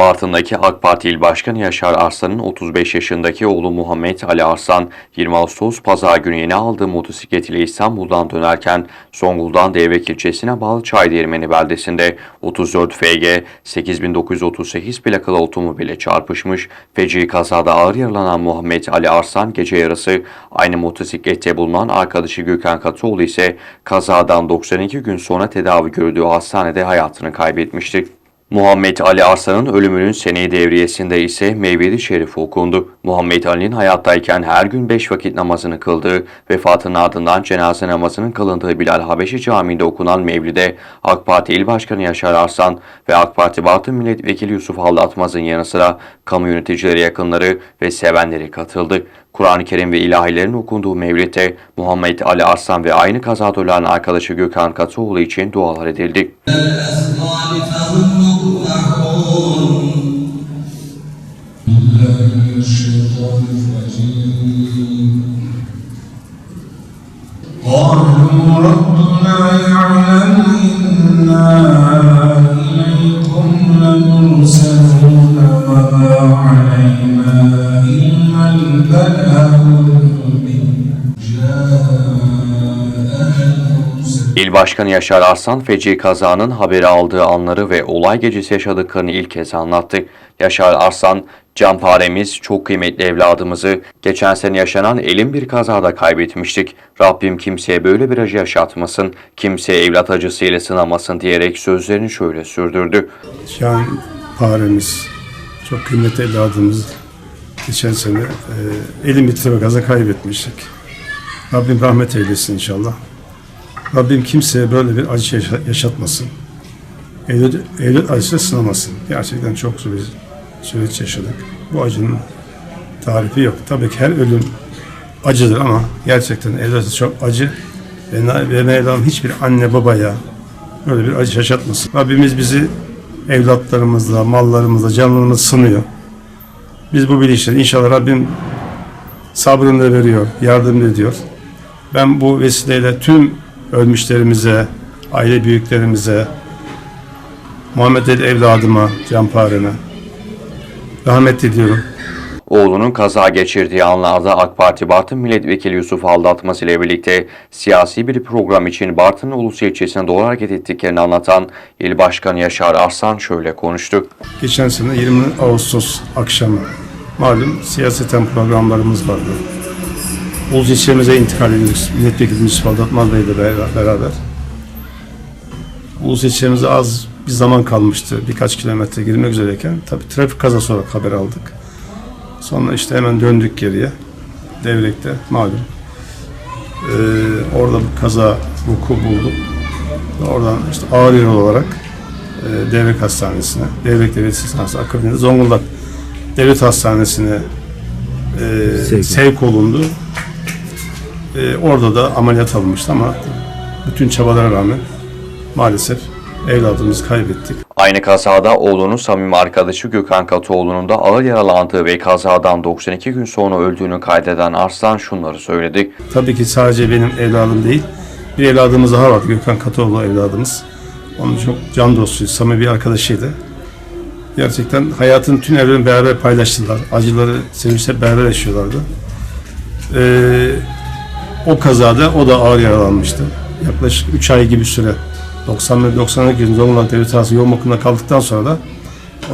Bartın'daki AK Parti İl Başkanı Yaşar Arslan'ın 35 yaşındaki oğlu Muhammed Ali Arslan, 20 Ağustos Pazar günü yeni aldığı motosikletiyle İstanbul'dan dönerken Zonguldak'ın Devrek ilçesine bağlı Çaydıermeni beldesinde 34 FG 8938 plakalı otomobile çarpışmış. Feci kazada ağır yaralanan Muhammed Ali Arslan gece yarısı aynı motosiklette bulunan arkadaşı Gökhan Katıoğlu ise kazadan 92 gün sonra tedavi gördüğü hastanede hayatını kaybetmişti. Muhammed Ali Arslan'ın ölümünün seneyi devriyesinde ise Mevlid-i Şerif okundu. Muhammed Ali'nin hayattayken her gün beş vakit namazını kıldığı, vefatının ardından cenaze namazının kılındığı Bilal Habeşi Camii'nde okunan Mevlid'e AK Parti İl Başkanı Yaşar Arslan ve AK Parti Bartın Milletvekili Yusuf Aldatmaz'ın yanı sıra kamu yöneticileri yakınları ve sevenleri katıldı. Kur'an-ı Kerim ve ilahilerin okunduğu Mevlid'de Muhammed Ali Arslan ve aynı kazada ölen arkadaşı Gökhan Katıoğlu için dualar edildi. İl Başkanı Yaşar Arslan feci kazanın haberi aldığı anları ve olay gecesi yaşadıklarını ilk kez anlattı. Yaşar Arslan, canparemiz çok kıymetli evladımızı geçen sene yaşanan elin bir kazada kaybetmiştik. Rabbim kimseye böyle bir acı yaşatmasın, kimseye evlat acısıyla sınamasın diyerek sözlerini şöyle sürdürdü. Şahin faremiz, çok kıymetli evladımız geçen sene e, elim bir gaza kaybetmiştik. Rabbim rahmet eylesin inşallah. Rabbim kimseye böyle bir acı yaşa- yaşatmasın. Evlat, evlat acısı sınamasın. Gerçekten çok zor bir süreç yaşadık. Bu acının tarifi yok. Tabii ki her ölüm acıdır ama gerçekten evlatı çok acı ve, ve Mevlam hiçbir anne babaya böyle bir acı yaşatmasın. Rabbimiz bizi evlatlarımızla, mallarımızla, canlarımızla sınıyor. Biz bu bilinçle inşallah Rabbim sabrını da veriyor, yardım ediyor. Ben bu vesileyle tüm ölmüşlerimize, aile büyüklerimize, Muhammed Ali evladıma, canpareme rahmet diliyorum. Oğlunun kaza geçirdiği anlarda AK Parti Bartın Milletvekili Yusuf Aldatmaz ile birlikte siyasi bir program için Bartın Ulus ilçesine doğru hareket ettiklerini anlatan İl Başkanı Yaşar Arslan şöyle konuştu. Geçen sene 20 Ağustos akşamı malum siyaseten programlarımız vardı. Ulus ilçemize intikal ediyoruz. Milletvekili Yusuf Aldatmaz Bey ile bera- beraber. Ulus ilçemize az bir zaman kalmıştı. Birkaç kilometre girmek üzereyken tabii trafik kazası olarak haber aldık. Sonra işte hemen döndük geriye. Devrek'te malum. Ee, orada bir kaza vuku bulduk. Oradan işte ağır yaralı olarak e, Devrek Hastanesi'ne, Devrek Devlet Hastanesi akabinde Zonguldak Devlet Hastanesi'ne e, sevk olundu. E, orada da ameliyat alınmıştı ama bütün çabalara rağmen maalesef evladımızı kaybettik. Aynı kazada oğlunun samimi arkadaşı Gökhan Katıoğlu'nun da ağır yaralandığı ve kazadan 92 gün sonra öldüğünü kaydeden Arslan şunları söyledi. Tabii ki sadece benim evladım değil, bir evladımız daha vardı Gökhan Katoğlu evladımız. Onun çok can dostuydu, samimi bir arkadaşıydı. Gerçekten hayatın tüm evlerini beraber paylaştılar. Acıları, sevinçleri beraber yaşıyorlardı. Ee, o kazada o da ağır yaralanmıştı. Yaklaşık 3 ay gibi süre 91-92 gün Zonguldak Devlet Hastanesi yoğun bakımda kaldıktan sonra da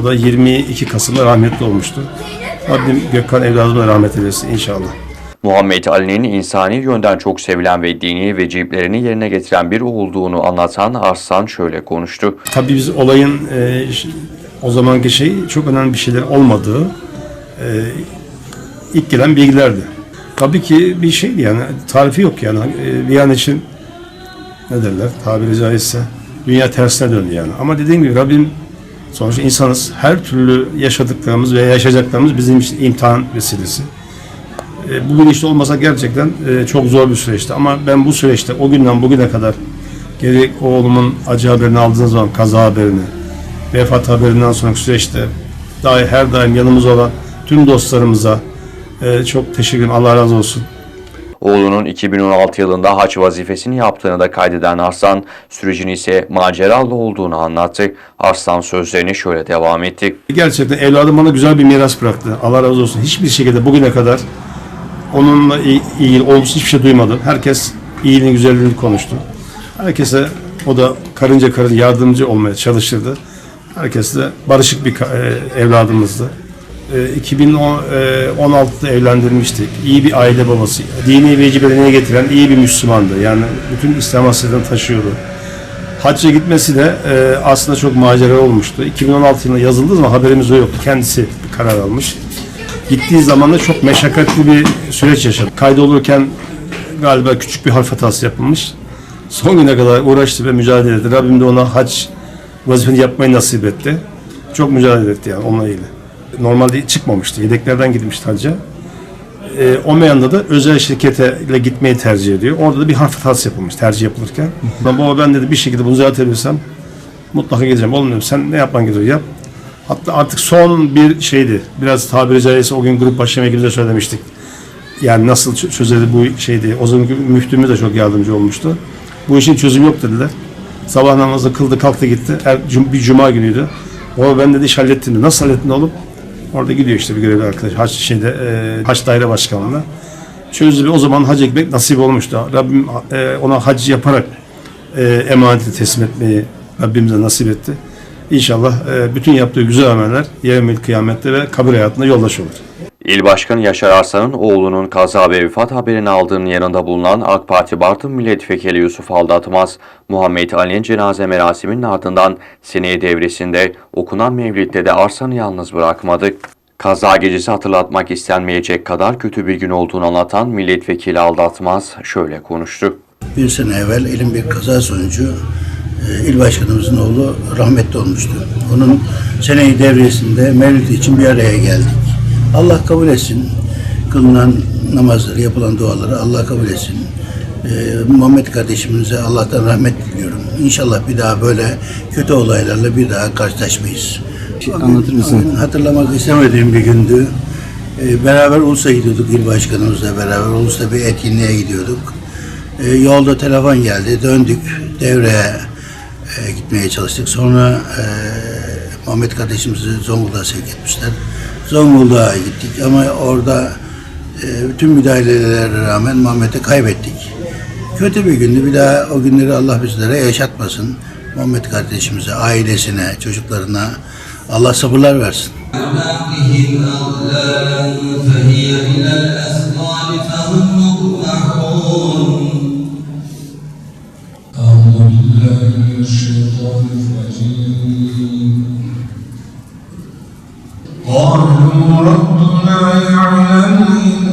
o da 22 Kasım'da rahmetli olmuştu. Rabbim Gökhan evladımına rahmet eylesin inşallah. Muhammed Ali'nin insani yönden çok sevilen ve dini veciplerini yerine getiren biri olduğunu anlatan Arslan şöyle konuştu. Tabii biz olayın e, o zamanki şey çok önemli bir şeyler olmadığı e, ilk gelen bilgilerdi. Tabii ki bir şeydi yani tarifi yok yani e, bir an için ne derler tabiri caizse dünya tersine döndü yani. Ama dediğim gibi Rabbim sonuçta insanız her türlü yaşadıklarımız ve yaşayacaklarımız bizim için imtihan vesilesi. E, bu bilinçli olmasa gerçekten e, çok zor bir süreçti. Ama ben bu süreçte o günden bugüne kadar gerek oğlumun acı haberini aldığım zaman kaza haberini, vefat haberinden sonraki süreçte dahi her daim yanımızda olan tüm dostlarımıza e, çok teşekkür ederim. Allah razı olsun. Oğlunun 2016 yılında haç vazifesini yaptığını da kaydeden Arslan, sürecin ise maceralı olduğunu anlattı. Arslan sözlerini şöyle devam etti. Gerçekten evladım bana güzel bir miras bıraktı. Allah razı olsun. Hiçbir şekilde bugüne kadar onunla iyi olumsuz hiçbir şey duymadım. Herkes iyiliğini, güzelliğini konuştu. Herkese o da karınca karın yardımcı olmaya çalışırdı. Herkes de barışık bir e, evladımızdı. E, 2016'da evlendirmiştik. İyi bir aile babası. Dini vecibelerini getiren iyi bir Müslümandı. Yani bütün İslam hasretini taşıyordu. Hacca gitmesi de e, aslında çok macera olmuştu. 2016 yılında yazıldığı zaman haberimiz o yoktu. Kendisi bir karar almış. Gittiği zaman da çok meşakkatli bir süreç yaşadı. Kaydolurken galiba küçük bir harf hatası yapılmış. Son güne kadar uğraştı ve mücadele etti. Rabbim de ona hac vazifeni yapmayı nasip etti. Çok mücadele etti yani onunla ilgili. Normalde çıkmamıştı. Yedeklerden gitmişti hacca. E, o meyanda da özel şirkete ile gitmeyi tercih ediyor. Orada da bir harf hatası yapılmış tercih yapılırken. Baba ben dedi bir şekilde bunu düzeltebilirsem mutlaka gideceğim. Oğlum dedim sen ne yapman gerekiyor yap. Hatta artık son bir şeydi. Biraz tabiri caizse o gün grup başlama de söylemiştik. Yani nasıl çö- çözülür bu şeydi. O zaman müftümüz de çok yardımcı olmuştu. Bu işin çözümü yok dediler. Sabah namazı kıldı kalktı gitti. Er, bir cuma günüydü. O ben dedi iş hallettim. Nasıl hallettin oğlum? Orada gidiyor işte bir görevli arkadaş. Haç şeyde e, Haç Daire Başkanlığı'na. Çözdü o zaman hac ekmek nasip olmuştu. Rabbim e, ona hac yaparak e, emaneti teslim etmeyi Rabbimize nasip etti. İnşallah e, bütün yaptığı güzel ameller yevmil kıyamette ve kabir hayatında yoldaş olur. İl Başkanı Yaşar Arslan'ın oğlunun kaza ve vefat haberini aldığının yanında bulunan AK Parti Bartın Milletvekili Yusuf Aldatmaz, Muhammed Ali'nin cenaze merasiminin ardından seneye devresinde okunan mevlidde de Arslan'ı yalnız bırakmadı. Kaza gecesi hatırlatmak istenmeyecek kadar kötü bir gün olduğunu anlatan Milletvekili Aldatmaz şöyle konuştu. Bir sene evvel elim bir kaza sonucu e, il başkanımızın oğlu rahmetli olmuştu. Onun seneyi devresinde mevlid için bir araya geldik. Allah kabul etsin. Kılınan namazları, yapılan duaları Allah kabul etsin. E, Muhammed kardeşimize Allah'tan rahmet diliyorum. İnşallah bir daha böyle kötü olaylarla bir daha karşılaşmayız. Anlatır mısın? Hatırlamak istemediğim bir gündü. E, beraber Ulus'a gidiyorduk il başkanımızla beraber. Ulus'ta bir etkinliğe gidiyorduk. E, yolda telefon geldi. Döndük. Devreye e, gitmeye çalıştık. Sonra e, Muhammed kardeşimizi Zonguldak'a sevk etmişler. Zonguldak'a gittik ama orada e, bütün müdahalelere rağmen Muhammed'i kaybettik. Kötü bir gündü. Bir daha o günleri Allah bizlere yaşatmasın. Muhammed kardeşimize, ailesine, çocuklarına Allah sabırlar versin. أعناقهم أغلالا فهي إلى الأسقال فهم مقمحون أعوذ بالله من الشيطان الرجيم رب العالمين